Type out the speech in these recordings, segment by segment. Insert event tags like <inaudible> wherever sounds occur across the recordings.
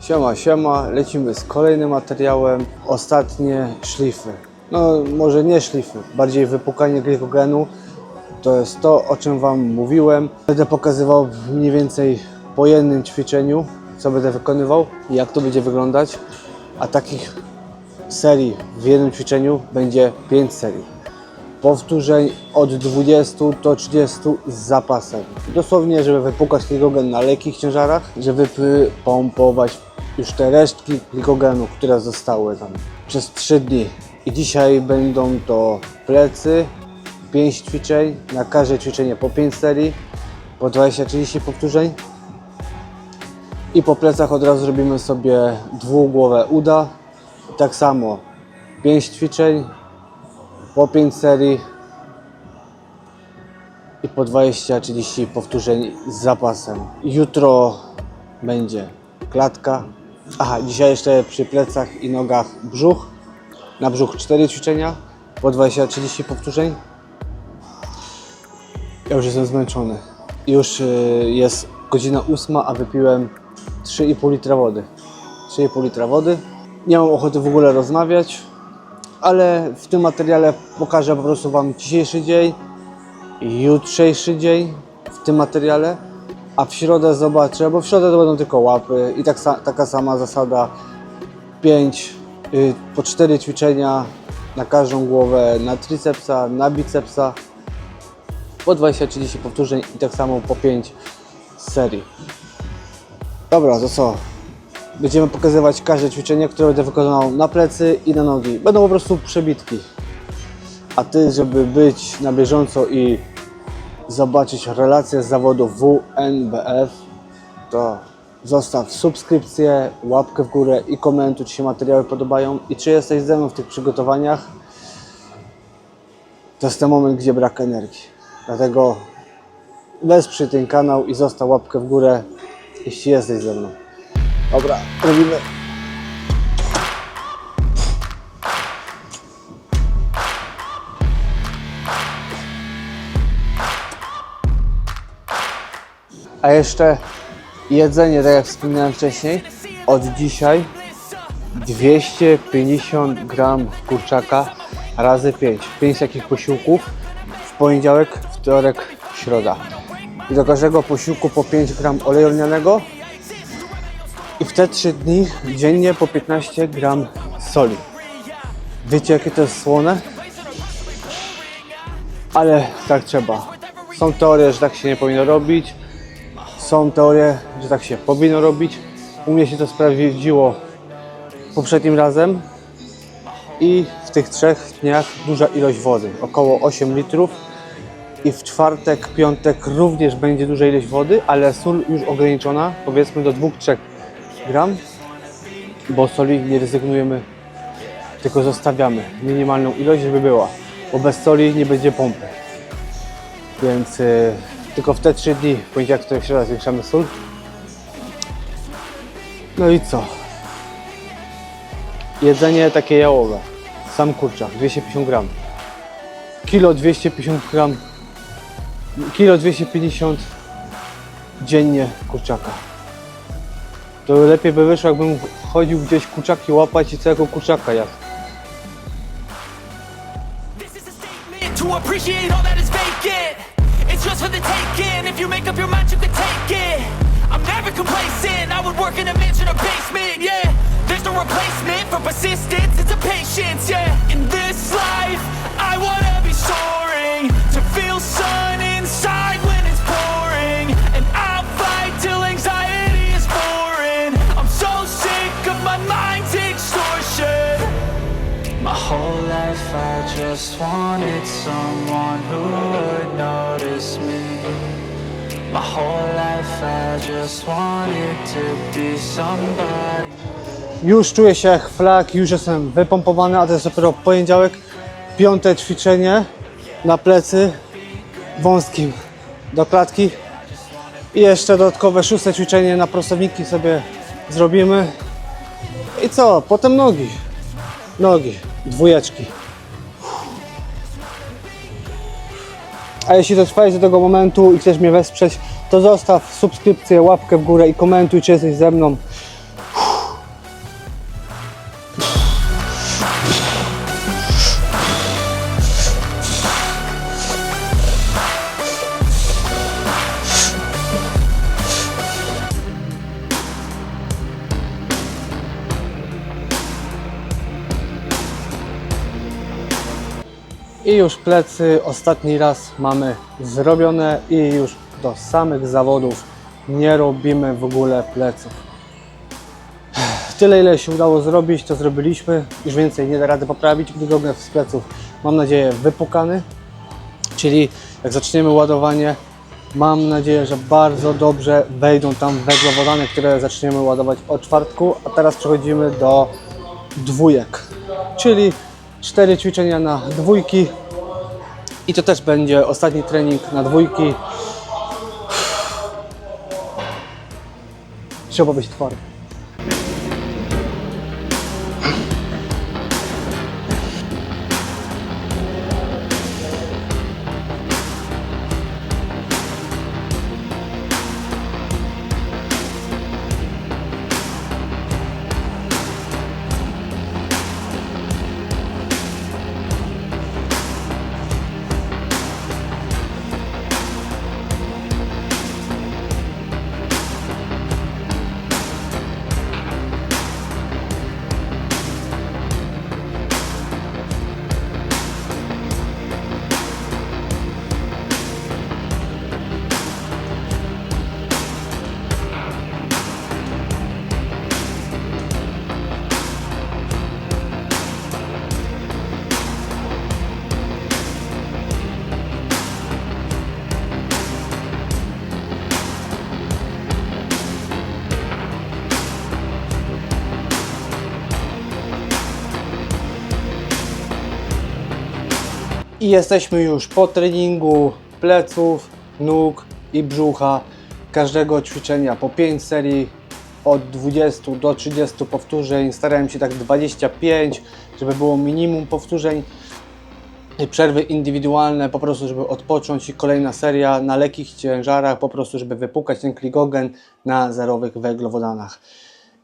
Siema, siema, lecimy z kolejnym materiałem. Ostatnie szlify. No, może nie szlify, bardziej wypukanie glikogenu. To jest to, o czym Wam mówiłem. Będę pokazywał mniej więcej po jednym ćwiczeniu, co będę wykonywał i jak to będzie wyglądać. A takich serii w jednym ćwiczeniu będzie 5 serii. Powtórzeń od 20 do 30 z zapasem. Dosłownie, żeby wypukać glikogen na lekkich ciężarach, żeby pompować już te resztki glikogenu, które zostały tam przez 3 dni. I dzisiaj będą to plecy, 5 ćwiczeń, na każde ćwiczenie po 5 serii, po 20-30 powtórzeń. I po plecach od razu zrobimy sobie dwugłowe uda. I tak samo 5 ćwiczeń, po 5 serii i po 20-30 powtórzeń z zapasem. Jutro będzie klatka. Aha, dzisiaj jeszcze przy plecach i nogach brzuch. Na brzuch 4 ćwiczenia, po 20-30 powtórzeń. Ja już jestem zmęczony. Już y, jest godzina 8, a wypiłem 3,5 litra wody. 3,5 litra wody. Nie mam ochoty w ogóle rozmawiać ale w tym materiale pokażę po prostu Wam dzisiejszy dzień, jutrzejszy dzień w tym materiale, a w środę zobaczę, bo w środę to będą tylko łapy i tak, taka sama zasada 5 y, po 4 ćwiczenia na każdą głowę, na tricepsa, na bicepsa, po 20-30 powtórzeń i tak samo po 5 serii. Dobra, to co? Będziemy pokazywać każde ćwiczenie, które będę wykonał na plecy i na nogi. Będą po prostu przebitki. A Ty, żeby być na bieżąco i zobaczyć relacje z zawodu WNBF, to zostaw subskrypcję, łapkę w górę i komentuj, czy się materiały podobają i czy jesteś ze mną w tych przygotowaniach. To jest ten moment, gdzie brak energii. Dlatego wesprzyj ten kanał i zostaw łapkę w górę, jeśli jesteś ze mną. Dobra, robimy. A jeszcze jedzenie, tak jak wspominałem wcześniej, od dzisiaj 250 gram kurczaka razy 5. 5 takich posiłków w poniedziałek, wtorek, środa. I do każdego posiłku po 5 gram oleju lnianego i w te 3 dni dziennie po 15 gram soli. Wiecie jakie to jest słone? Ale tak trzeba. Są teorie, że tak się nie powinno robić. Są teorie, że tak się powinno robić. U mnie się to sprawdziło poprzednim razem. I w tych trzech dniach duża ilość wody, około 8 litrów. I w czwartek, piątek również będzie duża ilość wody, ale sól już ograniczona, powiedzmy do 2-3 gram, bo soli nie rezygnujemy, tylko zostawiamy minimalną ilość, żeby była, bo bez soli nie będzie pompy. Więc y, tylko w te 3 dni, w poniedziałek, wtorek, środa zwiększamy sól. No i co? Jedzenie takie jałowe. Sam kurczak, 250 gram. Kilo 250 gram. Kilo 250 dziennie kurczaka. To lepiej by wyszło, jakbym chodził gdzieś kurczaki łapać i całego kurczaka jadł. For the taking. If you make up your mind, you can take it. I'm never complacent. I would work in a mansion or basement. Yeah, there's no replacement for persistence. It's a patience. Yeah, in this life, I wanna be soaring just wanted someone who would notice me. My whole life I just wanted to be somebody. Już czuję się jak flak, już jestem wypompowany, a to jest dopiero poniedziałek. Piąte ćwiczenie na plecy wąskim do klatki. I jeszcze dodatkowe szóste ćwiczenie na prostowniki sobie zrobimy. I co? Potem nogi. Nogi. Dwójeczki. A jeśli dotrwałeś do tego momentu i chcesz mnie wesprzeć, to zostaw subskrypcję, łapkę w górę i komentuj, czy jesteś ze mną. I już plecy ostatni raz mamy zrobione i już do samych zawodów nie robimy w ogóle pleców. <sighs> Tyle ile się udało zrobić, to zrobiliśmy. Już więcej nie da rady poprawić. Gdygognę z pleców mam nadzieję wypukany. Czyli jak zaczniemy ładowanie, mam nadzieję, że bardzo dobrze wejdą tam węglowodany, które zaczniemy ładować od czwartku. A teraz przechodzimy do dwójek, czyli cztery ćwiczenia na dwójki. I to też będzie ostatni trening na dwójki. Trzeba być twardy. I jesteśmy już po treningu pleców, nóg i brzucha. Każdego ćwiczenia po 5 serii od 20 do 30 powtórzeń. Starałem się tak 25, żeby było minimum powtórzeń. Przerwy indywidualne, po prostu, żeby odpocząć i kolejna seria na lekkich ciężarach, po prostu, żeby wypukać ten kligogen na zerowych węglowodanach.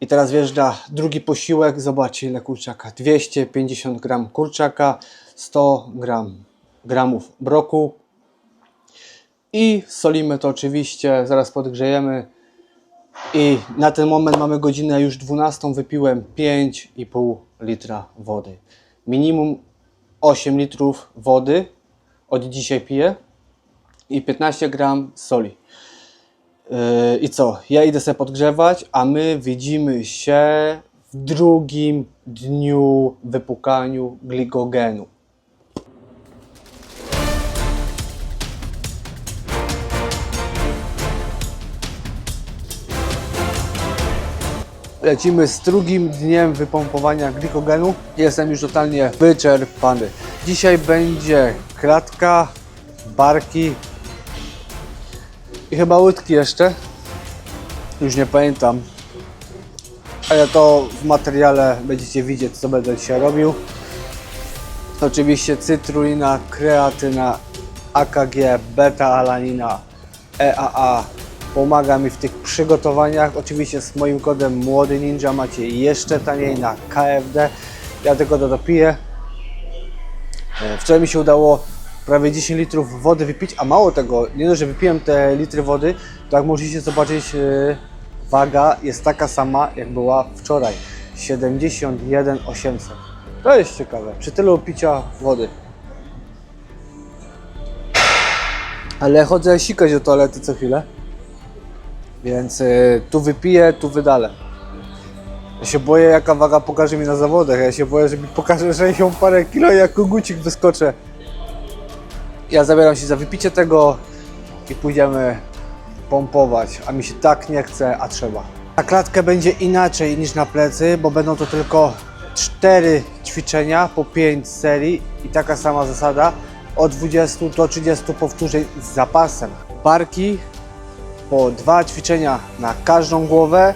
I teraz wjeżdża drugi posiłek. Zobaczcie ile kurczaka. 250 gram kurczaka, 100 gram, gramów broku. I solimy to oczywiście, zaraz podgrzejemy. I na ten moment mamy godzinę już 12. Wypiłem 5,5 litra wody. Minimum 8 litrów wody od dzisiaj piję i 15 gram soli. Yy, I co? Ja idę sobie podgrzewać, a my widzimy się w drugim dniu wypukaniu glikogenu. Lecimy z drugim dniem wypompowania glikogenu. Jestem już totalnie wyczerpany. Dzisiaj będzie kratka, barki, i chyba łydki jeszcze. Już nie pamiętam. Ale to w materiale będziecie widzieć, co będę dzisiaj robił. Oczywiście cytrulina, kreatyna, AKG, beta-alanina, EAA pomaga mi w tych przygotowaniach. Oczywiście z moim kodem Młody Ninja macie jeszcze taniej na KFD. Ja tylko to dopiję. E, Wczoraj mi się udało prawie 10 litrów wody wypić, a mało tego, nie dość, że wypiłem te litry wody, to jak możecie zobaczyć, e, waga jest taka sama, jak była wczoraj. 71 800. To jest ciekawe, przy tylu picia wody. Ale chodzę sikać do toalety co chwilę, więc e, tu wypiję, tu wydalę. Ja się boję, jaka waga pokaże mi na zawodach. Ja się boję, że mi pokaże 60 parę kilo jak kogucik wyskoczę. Ja zabieram się za wypicie tego i pójdziemy pompować, a mi się tak nie chce, a trzeba. Na klatkę będzie inaczej niż na plecy, bo będą to tylko 4 ćwiczenia po 5 serii i taka sama zasada od 20 do 30 powtórzeń z zapasem. Barki po 2 ćwiczenia na każdą głowę,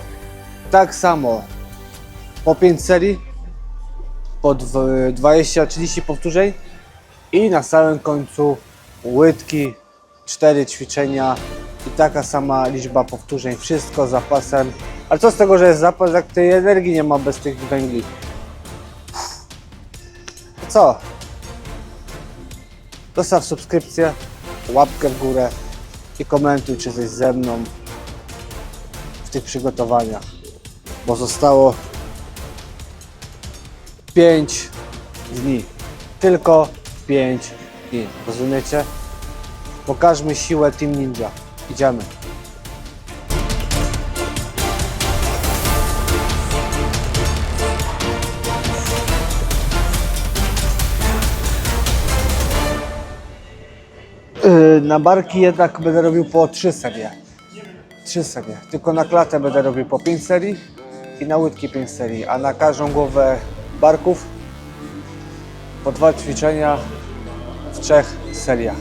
tak samo po 5 serii, po dw- 20-30 powtórzeń i na samym końcu łydki, 4 ćwiczenia i taka sama liczba powtórzeń, wszystko z zapasem. Ale co z tego, że jest zapas, jak tej energii nie ma bez tych węgli? Co? Dostaw subskrypcję, łapkę w górę i komentuj, czy jesteś ze mną w tych przygotowaniach, bo zostało 5 dni. Tylko 5 i rozumiecie? Pokażmy siłę Team Ninja. Idziemy. Yy, Na barki jednak będę robił po 3 serie. 3 serie. Tylko na klatę będę robił po 5 serii i na łydki 5 serii, a na każdą głowę barków po dwa ćwiczenia w trzech seriach.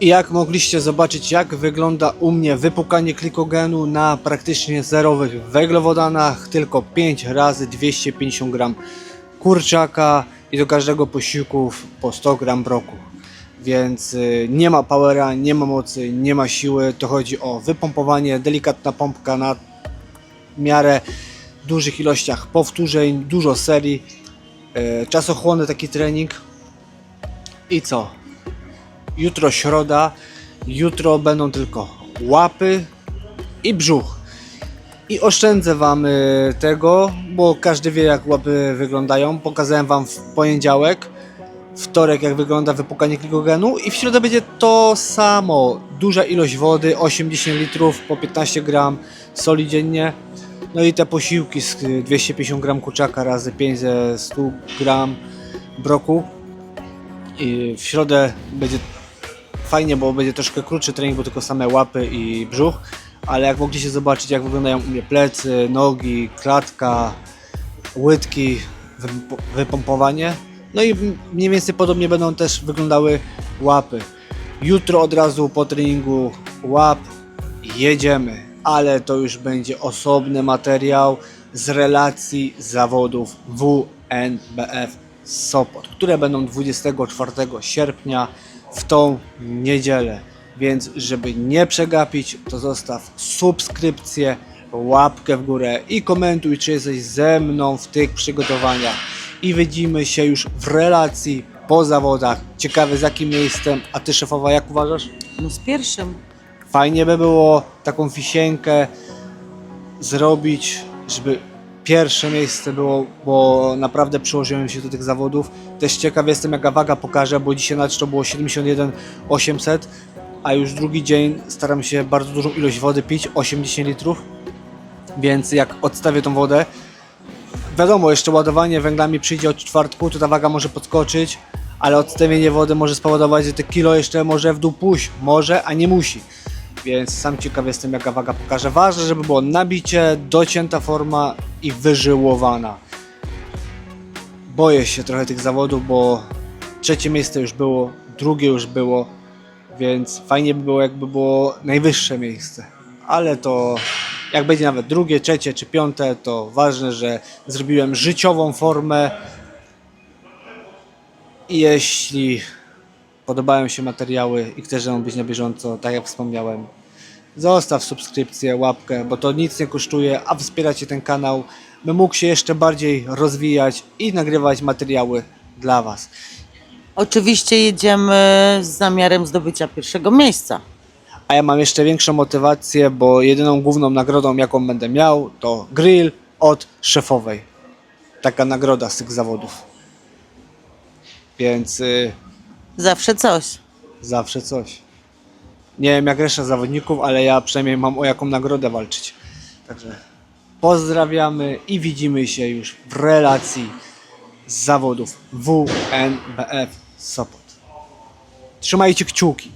Jak mogliście zobaczyć, jak wygląda u mnie wypukanie glikogenu na praktycznie zerowych węglowodanach, tylko 5 razy 250 gram kurczaka i do każdego posiłku po 100 gram broku. Więc y, nie ma powera, nie ma mocy, nie ma siły. To chodzi o wypompowanie, delikatna pompka na miarę dużych ilościach powtórzeń, dużo serii, y, czasochłonny taki trening. I co? Jutro środa, jutro będą tylko łapy i brzuch. I oszczędzę Wam y, tego, bo każdy wie jak łapy wyglądają. Pokazałem Wam w poniedziałek, wtorek jak wygląda wypukanie glikogenu i w środę będzie to samo. Duża ilość wody, 80 litrów po 15 gram soli dziennie. No i te posiłki z y, 250 gram kurczaka razy 5 ze 100 gram broku. I w środę będzie fajnie, bo będzie troszkę krótszy trening, bo tylko same łapy i brzuch, ale jak mogliście zobaczyć, jak wyglądają u mnie plecy, nogi, klatka, łydki, wyp- wypompowanie. No i mniej więcej podobnie będą też wyglądały łapy. Jutro od razu po treningu łap jedziemy, ale to już będzie osobny materiał z relacji zawodów WNBF Sopot, które będą 24 sierpnia w tą niedzielę. Więc żeby nie przegapić, to zostaw subskrypcję, łapkę w górę i komentuj, czy jesteś ze mną w tych przygotowaniach. I widzimy się już w relacji po zawodach. Ciekawy z jakim miejscem, a ty szefowa jak uważasz? No z pierwszym. Fajnie by było taką wisienkę zrobić, żeby pierwsze miejsce było, bo naprawdę przyłożyłem się do tych zawodów. Też ciekaw jestem jaka waga pokaże, bo dzisiaj na to było 71 800, a już drugi dzień staram się bardzo dużą ilość wody pić, 80 litrów. Więc jak odstawię tą wodę, wiadomo, jeszcze ładowanie węglami przyjdzie od czwartku, to ta waga może podskoczyć, ale odstawienie wody może spowodować, że te kilo jeszcze może w dół pójść. Może, a nie musi. Więc sam ciekaw jestem, jaka waga pokaże. Ważne, żeby było nabicie, docięta forma i wyżyłowana. boję się trochę tych zawodów, bo trzecie miejsce już było, drugie już było, więc fajnie by było, jakby było najwyższe miejsce. Ale to jak będzie nawet drugie, trzecie czy piąte, to ważne, że zrobiłem życiową formę. I jeśli podobają się materiały i chcesz ze mną być na bieżąco, tak jak wspomniałem, zostaw subskrypcję, łapkę, bo to nic nie kosztuje, a wspieracie ten kanał, by mógł się jeszcze bardziej rozwijać i nagrywać materiały dla Was. Oczywiście jedziemy z zamiarem zdobycia pierwszego miejsca. A ja mam jeszcze większą motywację, bo jedyną główną nagrodą, jaką będę miał, to grill od szefowej. Taka nagroda z tych zawodów. Więc y, Zawsze coś. zawsze coś. Nie wiem jak reszta zawodników, ale ja przynajmniej mam o jaką nagrodę walczyć. Także pozdrawiamy i widzimy się już w relacji z zawodów WNBF Sopot. Trzymajcie kciuki.